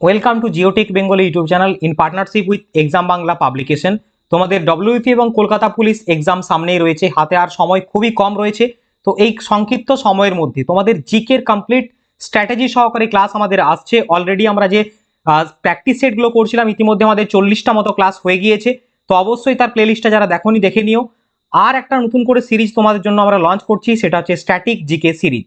Welcome to Geotech Bengal YouTube channel in partnership with exam Bangla publication তোমাদের WP এবং Kolkata police exam সামনেই রয়েছে। হাতে আর সময় খুবই কম রয়েছে। তো এই সংক্ষিপ্ত সময়ের মধ্যে তোমাদের জিকের কমপ্লিট স্ট্র্যাটেজি সহকারে ক্লাস আমাদের আসছে। অলরেডি আমরা যে প্র্যাকটিস সেটগুলো করছিলাম, ইতিমধ্যে আমাদের চল্লিশটা মতো ক্লাস হয়ে গিয়েছে। তো অবশ্যই তার প্লেলিস্টটা যারা দেখোনি, দেখে নিও। আর একটা নতুন করে সিরিজ তোমাদের জন্য আমরা লঞ্চ করছি, সেটা হচ্ছে static GK series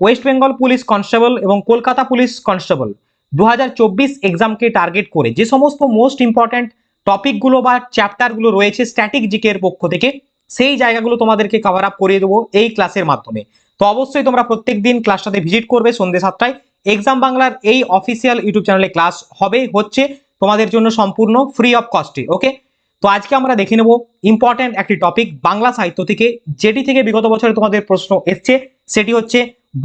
West Bengal police constable এবং কলকাতা পুলিশ কনস্টেবল দু হাজার চব্বিশ এক্সামকে টার্গেট করে যে সমস্ত মোস্ট ইম্পর্ট্যান্ট টপিকগুলো বা চ্যাপ্টারগুলো রয়েছে স্ট্যাটিক জিকের পক্ষ থেকে, সেই জায়গাগুলো তোমাদেরকে কভার আপ করিয়ে দেবো এই ক্লাসের মাধ্যমে। তো অবশ্যই তোমরা প্রত্যেক দিন ক্লাসটাতে ভিজিট করবে সন্ধ্যে সাতটায়। এক্সাম বাংলার এই অফিসিয়াল ইউটিউব চ্যানেলে ক্লাস হবে, হচ্ছে তোমাদের জন্য সম্পূর্ণ ফ্রি অফ কস্টে ওকে তো আজকে আমরা দেখে নেব ইম্পর্ট্যান্ট একটি টপিক বাংলা সাহিত্য থেকে, যেটি থেকে বিগত বছরে তোমাদের প্রশ্ন এসছে, সেটি হচ্ছে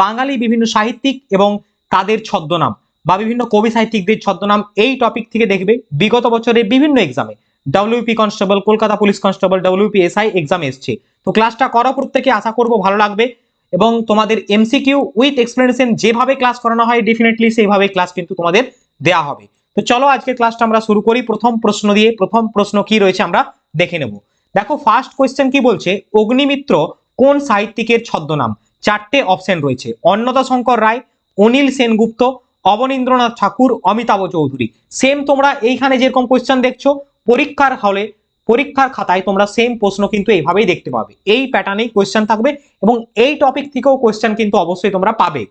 বাঙালি বিভিন্ন সাহিত্যিক এবং তাদের ছদ্মনাম। বা বিভিন্ন কবি সাহিত্যিকদের ছদ্মনাম এই টপিক থেকে দেখবে। বিগত বছরে বিভিন্ন এক্সামে WP constable Kolkata police constable WP SI exam এসছে। তো ক্লাসটা করো প্রত্যেকে আশা করব ভালো লাগবে এবং তোমাদের এমসিকিউ উইথ এক্সপ্লেনেশন যেভাবে ক্লাস করানো হয় ডেফিনেটলি সেইভাবে ক্লাস কিন্তু তোমাদের দেয়া হবে। তো চলো আজকে ক্লাসটা আমরা শুরু করি। প্রথম প্রশ্ন দিয়ে প্রথম প্রশ্ন কি রয়েছে আমরা দেখে নেব। দেখো ফার্স্ট কোয়েশ্চেন কি বলছে? অগ্নিমিত্র কোন সাহিত্যিকের ছদ্মনাম? চারটে অপশন রয়েছে। অন্নদা শঙ্কর রায়, অনিল সেনগুপ্ত অবনীন্দ্রনাথ ঠাকুর, অমিতাভ চৌধুরী। সেম তোমরা এইখানে যেরকম কোয়েশ্চেন দেখছ, পরীক্ষার হলে, পরীক্ষার খাতায় তোমরা সেম প্রশ্ন কিন্তু এইভাবেই দেখতে পাবে। এই প্যাটার্নেই কোয়েশ্চেন থাকবে এবং এই টপিক থেকেও কোয়েশ্চেন কিন্তু অবশ্যই তোমরা পাবে।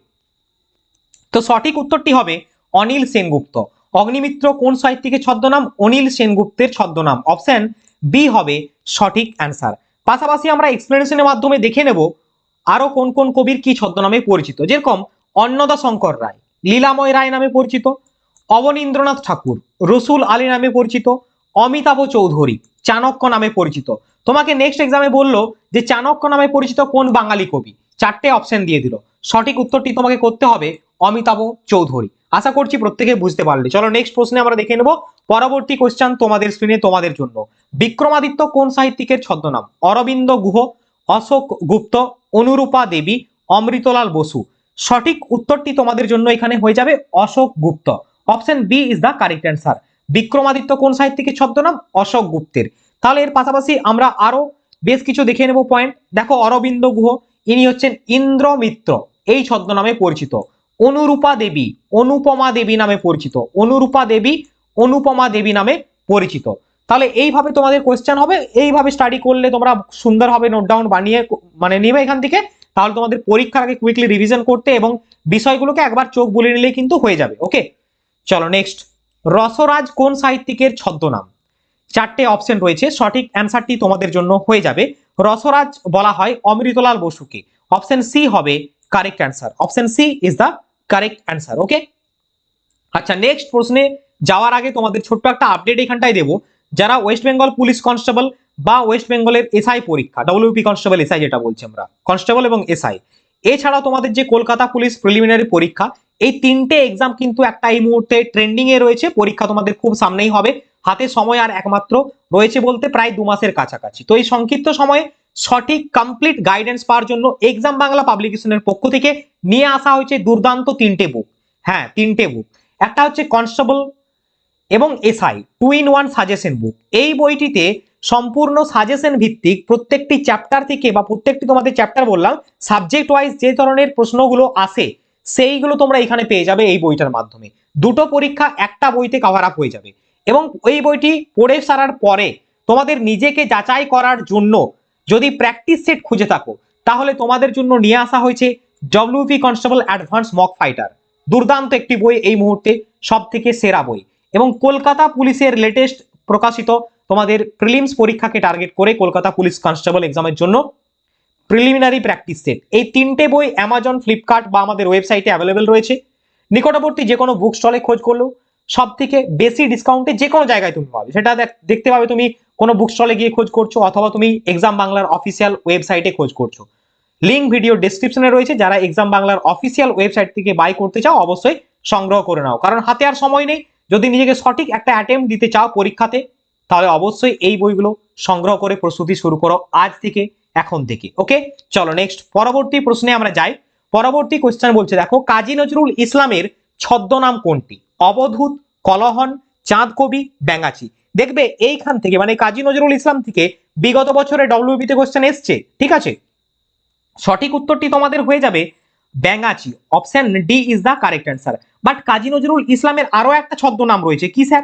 তো সঠিক উত্তরটি হবে অনিল সেনগুপ্ত। অগ্নিমিত্র কোন সাহিত্যিকের ছদ্মনাম? অনিল সেনগুপ্তের ছদ্মনাম। অপশন বি হবে সঠিক অ্যান্সার পাশাপাশি আমরা এক্সপ্লেনেশনের মাধ্যমে দেখে নেব আরও কোন কোন কবির কি ছদ্মনামে পরিচিত। যেরকম অন্নদা শঙ্কর রায়। লীলাময় রায় নামে পরিচিত, অবনীন্দ্রনাথ ঠাকুর, রসুল আলী নামে পরিচিত, অমিতাভ চৌধুরী, চাণক্য নামে পরিচিত। তোমাকে নেক্সট এক্সামে বলল যে চাণক্য নামে পরিচিত কোন বাঙালি কবি? চারটে অপশন দিয়ে দিল। সঠিক উত্তরটি তোমাকে করতে হবে অমিতাভ চৌধুরী। আশা করছি প্রত্যেকে বুঝতে পারলে। চলো নেক্সট প্রশ্নে আমরা দেখে নেব পরবর্তী কোশ্চেন তোমাদের স্ক্রিনে তোমাদের জন্য। বিক্রমাদিত্য কোন সাহিত্যিকের ছদ্মনাম? অরবিন্দ গুহ, অশোক গুপ্ত, অনুরূপা দেবী, অমৃতলাল বসু। সঠিক উত্তরটি তোমাদের জন্য এখানে হয়ে যাবে Ashok Gupta. Option B is the correct answer Vikramaditya কোন সাহিত্যিকের ছদ্মনাম? অশোক গুপ্তের। তাহলে এর পাশাপাশি আমরা আরও বেশ কিছু দেখে নেব পয়েন্ট দেখো অরবিন্দ গুহ, ইনি হচ্ছেন ইন্দ্রমিত্র, এই ছদ্মনামে পরিচিত। অনুরূপা দেবী, অনুপমা দেবী নামে পরিচিত। অনুরূপা দেবী, অনুপমা দেবী নামে পরিচিত। তাহলে এইভাবে তোমাদের কোয়েশ্চেন হবে। এইভাবে স্টাডি করলে তোমরা সুন্দরভাবে নোট ডাউন বানিয়ে মানে নেবে এখান থেকে। তাহলে তোমাদের পরীক্ষার আগে কুইকলি রিভিশন করতে এবং বিষয়গুলোকে একবার চোখ বলে নিলে কিন্তু হয়ে যাবে ওকে চলো নেক্সট রসরাজ কোন সাহিত্যিকের ছদ্মনাম? চারটে অপশন রয়েছে, সঠিক অ্যান্সারটি তোমাদের জন্য হয়ে যাবে। রসরাজ বলা হয় অমৃতলাল বসুকে। অপশন সি হবে correct answer option C is the correct answer okay আচ্ছা নেক্সট প্রশ্নে যাওয়ার আগে তোমাদের ছোট্ট একটা আপডেট এখানটায় দেবো। যারা ওয়েস্ট বেঙ্গল পুলিশ কনস্টেবল বা ওয়েস্ট বেঙ্গলের এসআই পরীক্ষা ডব্লিউপি কনস্টেবল এসআই যেটা বলছি আমরা কনস্টেবল এবং এসআই এছাড়াও তোমাদের যে কলকাতা পুলিশ প্রিলিমিনারি পরীক্ষা, এই তিনটে এক্সাম কিন্তু একটা এই মুহূর্তে ট্রেন্ডিং এ রয়েছে, পরীক্ষা তোমাদের খুব সামনেই হবে। হাতে সময় আর একমাত্র রয়েছে বলতে প্রায় দু মাসের কাছাকাছি। তো এই সংক্ষিপ্ত সময়ে সঠিক কমপ্লিট গাইডেন্স পাওয়ার জন্য এক্সাম বাংলা পাবলিকেশনের পক্ষ থেকে নিয়ে আসা হয়েছে দুর্দান্ত তিনটে বুক হ্যাঁ তিনটে বুক একটা হচ্ছে কনস্টেবল এবং SI two in one suggestion book এই বইটিতে সম্পূর্ণ সাজেশন ভিত্তিক প্রত্যেকটি চ্যাপ্টার থেকে বা প্রত্যেকটি তোমাদের চ্যাপ্টার বললাম সাবজেক্ট ওয়াইজ যে ধরনের প্রশ্নগুলো আসে, সেইগুলো তোমরা এখানে পেয়ে যাবে এই বইটার মাধ্যমে। দুটো পরীক্ষা একটা বইতে কভার আপ হয়ে যাবে। এবং এই বইটি পড়ে সারার পরে তোমাদের নিজেকে যাচাই করার জন্য যদি প্র্যাকটিস সেট খুঁজে থাকো, তাহলে তোমাদের জন্য নিয়ে আসা হয়েছে WP constable advance mock fighter দুর্দান্ত একটি বই এই মুহূর্তে সব থেকে সেরা বই। এবং কলকাতা পুলিশের লেটেস্ট প্রকাশিত তোমাদের প্রিলিমস পরীক্ষাকে টার্গেট করে কলকাতা পুলিশ কনস্টেবল এক্সামের জন্য প্রিলিমিনারি প্র্যাকটিস সেট এই তিনটে বই অ্যামাজন ফ্লিপকার্ট বা আমাদের ওয়েবসাইটে অ্যাভেলেবেল রয়েছে। নিকটবর্তী যে কোনো বুক স্টলে খোঁজ করলেও সব থেকে বেশি ডিসকাউন্টে যে কোনো জায়গায় তুমি পাবে। সেটা দেখ- দেখতে পাবে তুমি কোনো বুক স্টলে গিয়ে খোঁজ করছ অথবা তুমি এক্সাম বাংলার অফিসিয়াল ওয়েবসাইটে খোঁজ করছ। লিঙ্ক ভিডিও ডেসক্রিপশনে রয়েছে। যারা এক্সাম বাংলার অফিসিয়াল ওয়েবসাইট থেকে বাই করতে চাও, অবশ্যই সংগ্রহ করে নাও। কারণ হাতে আর সময় নেই। যদি নিজেকে সঠিক একটা অ্যাটেম্প দিতে চাও পরীক্ষাতে, তাহলে অবশ্যই এই বইগুলো সংগ্রহ করে প্রস্তুতি শুরু করো আজ থেকে, এখন থেকে ওকে চলো নেক্সট পরবর্তী প্রশ্নে আমরা যাই। পরবর্তী কোশ্চেন বলছে, দেখো, কাজী নজরুল ইসলামের ছদ্মনাম কোনটি? অবধূত, কলহন চাঁদ কবি ব্যাঙাচি। দেখবে এইখান থেকে মানে কাজী নজরুল ইসলাম থেকে বিগত বছরে ডব্লিউবিতে কোশ্চেন এসছে, ঠিক আছে? সঠিক উত্তরটি তোমাদের হয়ে যাবে ব্যাঙাচি option D is the correct answer but Kazi Nazrul ইসলামের আরও একটা ছদ্মনাম রয়েছে। কি স্যার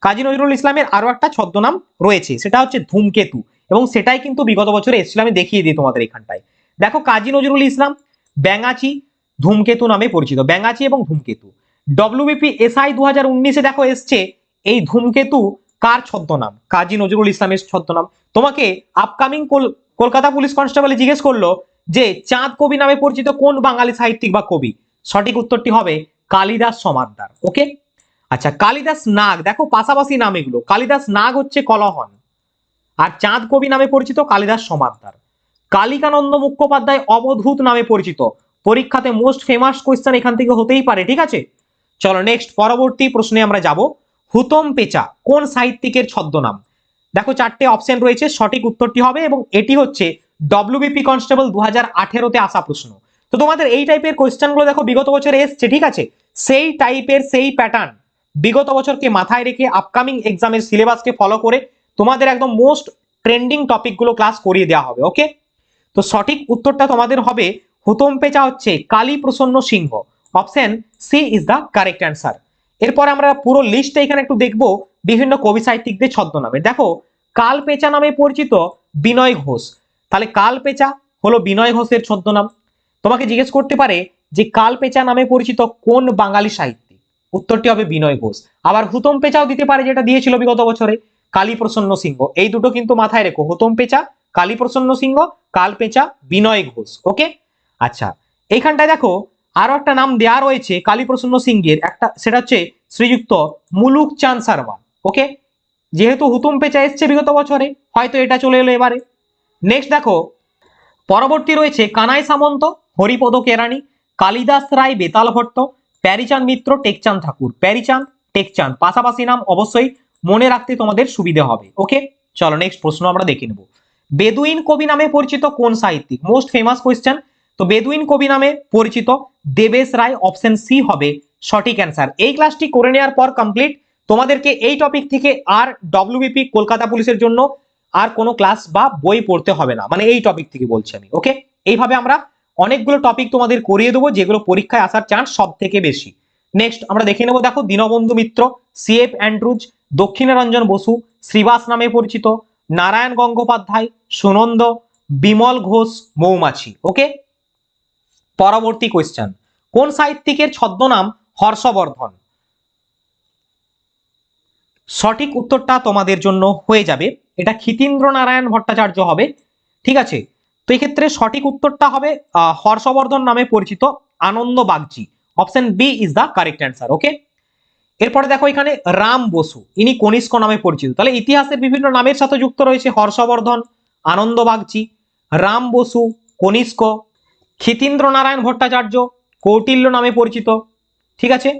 কাজী নজরুল ইসলামের আরও একটা ছদ্মনাম রয়েছে। সেটা হচ্ছে ধূমকেতু। এবং সেটাই কিন্তু বিগত বছরে এসেছিল। আমি দেখিয়ে দিই তোমাদের এখানটায়। দেখো, কাজী নজরুল ইসলাম ব্যাঙাচি ধূমকেতু নামে পরিচিত। ব্যাঙাচি এবং ধূমকেতু। ডব্লিউবিপি এসআই দু হাজার উনিশে দেখো এসছে। এই ধূমকেতু কার ছদ্মনাম? কাজী নজরুল ইসলামের ছদ্মনাম। তোমাকে আপকামিং কলকাতা পুলিশ কনস্টেবলে জিজ্ঞেস করল যে চাঁদ কবি নামে পরিচিত কোন বাঙালি সাহিত্যিক বা কবি? সঠিক উত্তরটি হবে কালিদাস সমাদ্দার, ওকে? আচ্ছা কালিদাস নাগ, দেখো পাশাপাশি নাম এগুলো। কালিদাস নাগ হচ্ছে কলহন, আর চাঁদ কবি নামে পরিচিত কালিদাস সমাদ্দার। কালিকানন্দ মুখোপাধ্যায় অবধূত নামে পরিচিত। পরীক্ষাতে মোস্ট ফেমাস কোয়েশ্চেন এখান থেকে হতেই পারে, ঠিক আছে? চলো নেক্সট পরবর্তী প্রশ্নে আমরা যাব। হুতম পেচা, কোন সাহিত্যিকের ছদ্মনাম? দেখো চারটে অপশন রয়েছে, সঠিক উত্তরটি হবে এবং এটি হচ্ছে ডব্লিউবিপি কনস্টেবল দু হাজার আঠেরোতে আসা প্রশ্ন। তো তোমাদের এই টাইপের কোয়েশ্চেনগুলো দেখো বিগত বছরে এসছে, ঠিক আছে? সেই টাইপের সেই প্যাটার্ন বিগত বছরকে মাথায় রেখে আপকামিং এক্সামের সিলেবাসকে ফলো করে তোমাদের একদম মোস্ট ট্রেন্ডিং টপিকগুলো ক্লাস করিয়ে দেওয়া হবে ওকে তো সঠিক উত্তরটা তোমাদের হবে হুতম পেচা হচ্ছে Kali Prasanna Singha. Option C is the correct answer এরপর আমরা পুরো লিস্টটা এখানে একটু দেখব বিভিন্ন কবি সাহিত্যিকদের ছদ্মনামে। দেখো কাল পেচা নামে পরিচিত বিনয় ঘোষ। তাহলে কাল পেচা হলো বিনয় ঘোষের ছদ্মনাম। তোমাকে জিজ্ঞেস করতে পারে যে কাল পেচা নামে পরিচিত কোন বাঙালি সাহিত্যিক? উত্তরটি হবে বিনয় ঘোষ। আবার হুতম পেচাও দিতে পারে যেটা দিয়েছিল বিগত বছরে কালী প্রসন্ন সিংহ। এই দুটো কিন্তু মাথায় রেখো। হুতম পেচা কালী প্রসন্ন সিংহ, কাল পেচা, বিনয় ঘোষ। ওকে? আচ্ছা এইখানটায় দেখো আরও একটা নাম দেয়া রয়েছে কালী প্রসন্ন সিংহের। একটা, সেটা হচ্ছে শ্রীযুক্ত মুলুক চাঁদ শর্মা ওকে? যেহেতু হুতুম পেঁচা এসছে বিগত বছরে, হয়তো এটা চলে এলো এবারে। নেক্সট দেখো, পরবর্তী রয়েছে কানাই সামন্ত, হরিপদ কেরানি কালিদাস রায়, বেতাল ভট্ট, প্যারিচাঁদ মিত্র, টেকচাঁদ ঠাকুর। প্যারিচাঁদ, টেকচাঁদ, পাশাপাশি নাম অবশ্যই মনে রাখতে তোমাদের সুবিধে হবে ওকে চলো নেক্সট প্রশ্ন আমরা দেখে নেব। বেদুইন কবি নামে পরিচিত কোন সাহিত্যিক? মোস্ট ফেমাস কোয়েশ্চেন তো বেদুইন কবি নামে পরিচিত দেবেশ রায় অপশন সি হবে, সঠিক অ্যান্সার এই ক্লাসটি করে নেওয়ার পর কমপ্লিট তোমাদেরকে এই টপিক থেকে আর ডব্লিউবিপি কলকাতা পুলিশের জন্য আর কোনো ক্লাস বা বই পড়তে হবে না। মানে এই টপিক থেকে বলছি আমি ওকে এইভাবে আমরা অনেকগুলো টপিক তোমাদের করিয়ে দেবো, যেগুলো পরীক্ষায় আসার চান্স সব থেকে বেশি। নেক্সট আমরা দেখে নেব, দেখো, দীনবন্ধু মিত্র সিএফ অ্যান্ড্রুজ দক্ষিণারঞ্জন বসু, শ্রীবাস নামে পরিচিত, নারায়ণ গঙ্গোপাধ্যায়, সুনন্দ, বিমল ঘোষ, মৌমাছি ওকে পরবর্তী কোয়েশ্চেন কোন সাহিত্যিকের ছদ্মনাম হর্ষবর্ধন? সঠিক উত্তরটা তোমাদের জন্য হয়ে যাবে। এটা ক্ষিতীন্দ্র নারায়ণ ভট্টাচার্য হবে, ঠিক আছে? তো এই ক্ষেত্রে সঠিক উত্তরটা হবে হর্ষবর্ধন নামে পরিচিত Ananda Bagchi. Option B is the correct answer okay এরপরে দেখো এখানে রাম বসু, ইনি কনিষ্ক নামে পরিচিত। তাহলে ইতিহাসের বিভিন্ন নামের সাথে যুক্ত রয়েছে হর্ষবর্ধন, আনন্দ বাগচি, রাম বসু, কনিষ্ক ক্ষিতীন্দ্র নারায়ণ ভট্টাচার্য, কৌটিল্য নামে পরিচিত, ঠিক আছে?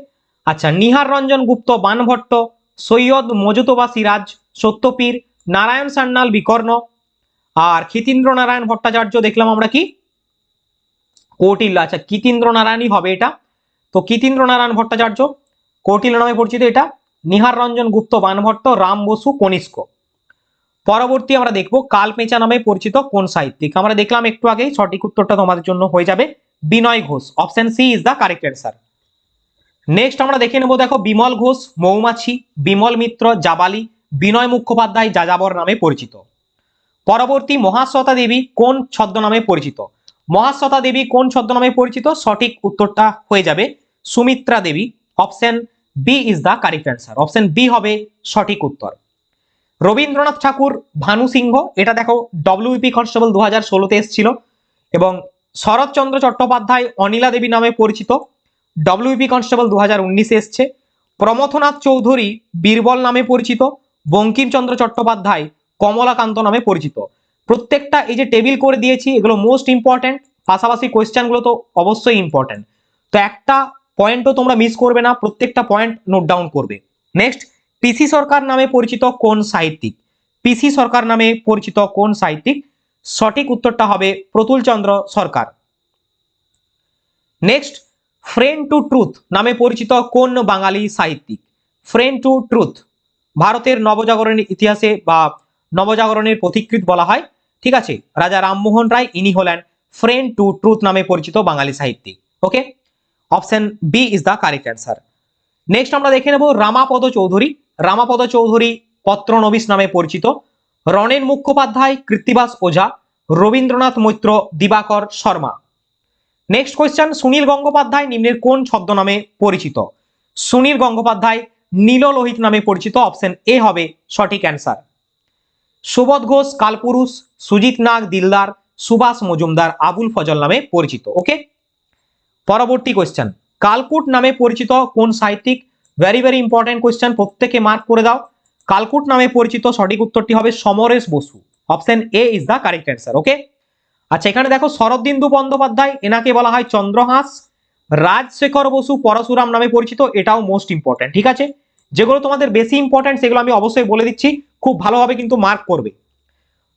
আচ্ছা নিহার রঞ্জন গুপ্ত, বানভট্ট সৈয়দ মজুতবা সিরাজ সত্যপীর, নারায়ণ সান্যাল বিকর্ণ, আর ক্ষিতীন্দ্র নারায়ণ ভট্টাচার্য দেখলাম আমরা কি? কৌটিল্য আচ্ছা কীতীন্দ্র নারায়ণই হবে এটা। তো কীতীন্দ্র নারায়ণ ভট্টাচার্য কৌটিল্য নামে পরিচিত এটা। নিহার রঞ্জন গুপ্ত, বানভট্ট, রাম বসু, কনিষ্ক। পরবর্তী আমরা দেখব কালপেঁচা নামে পরিচিত কোন সাহিত্যিক। আমরা দেখলাম একটু আগেই সঠিক উত্তরটা তোমাদের জন্য হয়ে যাবে Binoy Ghosh. Option C is the correct answer next আমরা দেখে নেব, দেখো, বিমল ঘোষ, মৌমাছি, বিমল মিত্র, জাবালি, বিনয় মুখোপাধ্যায়, যাযাবর নামে পরিচিত। পরবর্তী মহাশ্বতা দেবী কোন ছদ্মনামে পরিচিত? মহাশ্বতা দেবী কোন ছদ্মনামে পরিচিত? সঠিক উত্তরটা হয়ে যাবে Sumitra Devi. Option B is the correct answer option B হবে সঠিক উত্তর। রবীন্দ্রনাথ ঠাকুর, ভানু সিংহ, এটা দেখো ডব্লিউপি কনস্টেবল দু হাজার ষোলোতে এসেছিল। এবং শরৎচন্দ্র চট্টোপাধ্যায় অনিলা দেবী নামে পরিচিত। ডব্লিউপি কনস্টেবল দু হাজার উনিশে এসছে। প্রমথনাথ চৌধুরী বীরবল নামে পরিচিত, বঙ্কিমচন্দ্র চট্টোপাধ্যায় কমলাকান্ত নামে পরিচিত। প্রত্যেকটা এই যে টেবিল করে দিয়েছি, এগুলো মোস্ট ইম্পর্ট্যান্ট পাশাপাশি কোয়েশ্চেনগুলো তো অবশ্যই ইম্পর্ট্যান্ট তো একটা পয়েন্টও তোমরা মিস করবে না, প্রত্যেকটা পয়েন্ট নোট ডাউন করবে। নেক্সট পিসি সরকার নামে পরিচিত কোন সাহিত্যিক? পিসি সরকার নামে পরিচিত কোন সাহিত্যিক? সঠিক উত্তরটা হবে Pratulchandra Sarkar. Next friend to truth নামে পরিচিত কোন বাঙালি সাহিত্যিক? ফ্রেন্ড টু ট্রুথ ভারতের নবজাগরণের ইতিহাসে বা নবজাগরণের পথিকৃৎ বলা হয়। ঠিক আছে, রাজা রামমোহন রায়, ইনি হলেন ফ্রেন্ড টু ট্রুথ নামে পরিচিত বাঙালি সাহিত্যিক। Okay option B is the correct answer next আমরা দেখে নেব রামাপদ চৌধুরী। রামাপদ চৌধুরী পত্রনবিশ নামে পরিচিত। রণেন মুখোপাধ্যায়, কৃত্তিবাস ওঝা, রবীন্দ্রনাথ মৈত্র, দিবাকর শর্মা। নেক্সট কোয়েশ্চেন সুনীল গঙ্গোপাধ্যায় নিম্নের কোন ছদ্মনামে পরিচিত? সুনীল গঙ্গোপাধ্যায় নীল লোহিত নামে পরিচিত অপশন এ হবে সঠিক অ্যান্সার সুবোধ ঘোষ, কালপুরুষ, সুজিত নাগ, দিলদার, সুভাষ মজুমদার, আবুল ফজল নামে পরিচিত ওকে পরবর্তী কোয়েশ্চেন কালকুট নামে পরিচিত কোন সাহিত্যিক? ভেরি ভেরি ইম্পর্টেন্ট কোয়েশ্চেন প্রত্যেকে মার্ক করে দাও। কালকুট নামে পরিচিত সঠিক উত্তরটি হবে Samaresh Basu. Option A is the correct answer okay আচ্ছা এখানে দেখো শরদিন্দু বন্দ্যোপাধ্যায়, এনাকে বলা হয় চন্দ্রহাস, রাজশেখর বসু পরশুরাম নামে পরিচিত, এটাও মোস্ট ইম্পর্টেন্ট ঠিক আছে? যেগুলো তোমাদের বেশি ইম্পর্টেন্ট সেগুলো আমি অবশ্যই বলে দিচ্ছি, খুব ভালোভাবে কিন্তু মার্ক করবে।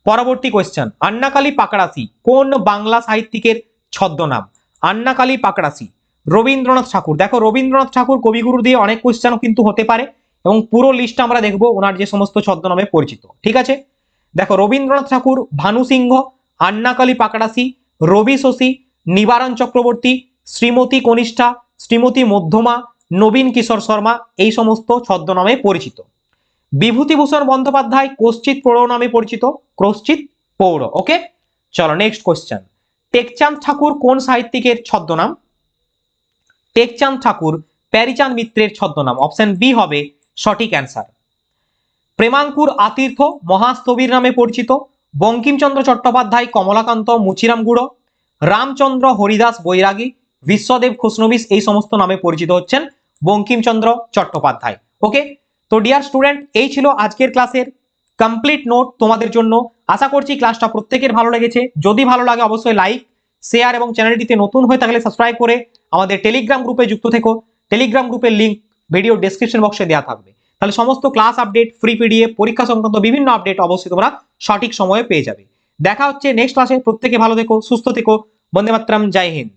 পরবর্তী কোয়েশ্চেন আন্নাকালী পাকড়াসি কোন বাংলা সাহিত্যিকের ছদ্মনাম? আন্নাকালী পাকড়াসি রবীন্দ্রনাথ ঠাকুর। দেখো, রবীন্দ্রনাথ ঠাকুর কবিগুরু দিয়ে অনেক কোয়েশ্চেনও কিন্তু হতে পারে, এবং পুরো লিস্টটা আমরা দেখব ওনার যে সমস্ত ছদ্মনামে পরিচিত, ঠিক আছে? দেখো, রবীন্দ্রনাথ ঠাকুর, ভানু সিংহ আন্নাকালী পাকড়াসি রবি শশী, নিবারণ চক্রবর্তী, শ্রীমতী কনিষ্ঠা, শ্রীমতী মধ্যমা, নবীন কিশোর শর্মা এই সমস্ত ছদ্মনামে পরিচিত। বিভূতিভূষণ বন্দ্যোপাধ্যায় কশ্চিত পৌর নামে পরিচিত কশ্চিত পৌর। ওকে চলো নেক্সট কোশ্চেন টেকচাঁদ ঠাকুর কোন সাহিত্যিকের ছদ্মনাম? টেকচাঁদ ঠাকুর, প্যারিচাঁদ মিত্রের ছদ্মনাম। অপশন বি হবে সঠিক অ্যান্সার প্রেমাঙ্কুর আতীর্থ মহাস্থবির নামে পরিচিত বঙ্কিমচন্দ্র চট্টোপাধ্যায়, কমলাকান্ত, মুচিরাম গুড়ো, রামচন্দ্র হরিদাস বৈরাগী, বিশ্বদেব খোসনবিস এই সমস্ত নামে পরিচিত হচ্ছেন বঙ্কিমচন্দ্র চট্টোপাধ্যায়। ওকে তো ডিয়ার স্টুডেন্ট এই ছিল আজকের ক্লাসের কমপ্লিট নোট তোমাদের জন্য। আশা করছি ক্লাসটা প্রত্যেকের ভালো লেগেছে। যদি ভালো লাগে অবশ্যই লাইক শেয়ার এবং চ্যানেলটিতে নতুন হয়ে থাকলে সাবস্ক্রাইব করে আমাদের টেলিগ্রাম গ্রুপে যুক্ত থেকো। টেলিগ্রাম গ্রুপের লিঙ্ক ভিডিও ডেসক্রিপশন বক্সে দেওয়া থাকবে। তাহলে সমস্ত ক্লাস আপডেট ফ্রি পিডিএফ পরীক্ষা সংক্রান্ত বিভিন্ন আপডেট অবশ্যই তোমরা সঠিক সময়ে পেয়ে যাবে। দেখা হচ্ছে নেক্সট ক্লাসে প্রত্যেকে ভালো থেকো, সুস্থ থেকো। বন্দে মাতরম জয় হিন্দ।